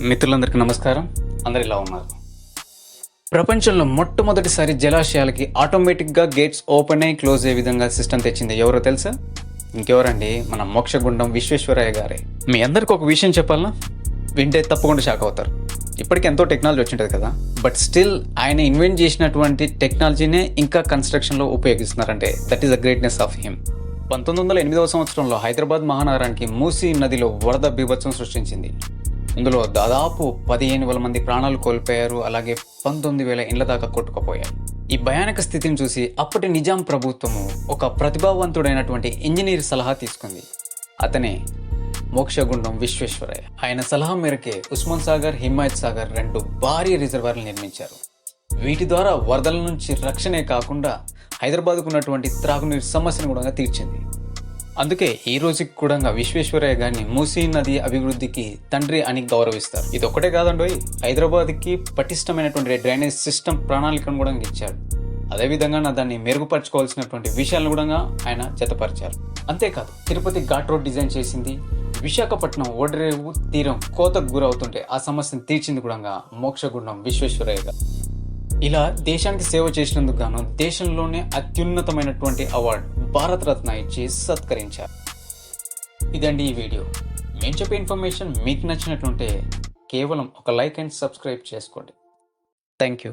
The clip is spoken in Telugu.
మిత్రులందరికీ నమస్కారం. అందరు ఇలా ఉన్నారు. ప్రపంచంలో మొట్టమొదటిసారి జలాశయాలకి ఆటోమేటిక్గా గేట్స్ ఓపెన్ అయ్యి క్లోజ్ అయ్యే విధంగా సిస్టమ్ తెచ్చింది ఎవరో తెలుసా? ఇంకెవరండి? మన మోక్షగుండం విశ్వేశ్వరయ్య గారే. మీ అందరికి ఒక విషయం చెప్పాలనా? వింటే తప్పకుండా షాక్ అవుతారు. ఇప్పటికి ఎంతో టెక్నాలజీ వచ్చింటుంది కదా. బట్ స్టిల్ ఆయన ఇన్వెంట్ చేసినటువంటి టెక్నాలజీనే ఇంకా కన్స్ట్రక్షన్లో ఉపయోగిస్తున్నారంటే that is the greatness of him. పంతొమ్మిది వందల ఎనిమిదవ సంవత్సరంలో హైదరాబాద్ మహానగరానికి మూసీ నదిలో వరద బీభత్సం సృష్టించింది. ఇందులో దాదాపు పదిహేను వేల మంది ప్రాణాలు కోల్పోయారు అలాగే పంతొమ్మిది వేల ఇండ్ల దాకా కొట్టుకుపోయారు ఈ భయానక స్థితిని చూసి అప్పటి నిజాం ప్రభుత్వము ఒక ప్రతిభావంతుడైనటువంటి ఇంజనీర్ సలహా తీసుకుంది. అతనే మోక్షగుండం విశ్వేశ్వరయ్య. ఆయన సలహా మేరకే ఉస్మాన్ సాగర్ హిమాయత్ సాగర్ రెండు భారీ రిజర్వర్లు నిర్మించారు. వీటి ద్వారా వరదల నుంచి రక్షణే కాకుండా హైదరాబాద్కు ఉన్నటువంటి త్రాగునీరు సమస్యను కూడా తీర్చింది. అందుకే ఈ రోజుకి కూడా విశ్వేశ్వరయ్య గారిని మూసీ నది అభివృద్ధికి తండ్రి అని గౌరవిస్తారు. ఇది ఒక్కటే కాదండోయ్ హైదరాబాద్కి పటిష్టమైనటువంటి డ్రైనేజ్ సిస్టమ్ ప్రణాళికను కూడా ఇచ్చాడు. అదేవిధంగా నా దాన్ని మెరుగుపరచుకోవాల్సినటువంటి విషయాలను కూడా ఆయన జతపరిచారు. అంతేకాదు తిరుపతి ఘాట్ రోడ్ డిజైన్ చేసింది విశాఖపట్నం ఓడరేవు తీరం కోతకు గురవుతుంటే ఆ సమస్యను తీర్చింది కూడా మోక్షగుండం విశ్వేశ్వరయ్య గారు. ఇలా దేశానికి సేవ చేసినందుకు గాను దేశంలోనే అత్యున్నతమైనటువంటి అవార్డు భారతరత్న ఇచ్చి సత్కరించారు. ఇదండి ఈ వీడియో. మేము చెప్పే ఇన్ఫర్మేషన్ మీకు నచ్చినట్లుంటే కేవలం ఒక లైక్ అండ్ సబ్స్క్రైబ్ చేసుకోండి. Thank you.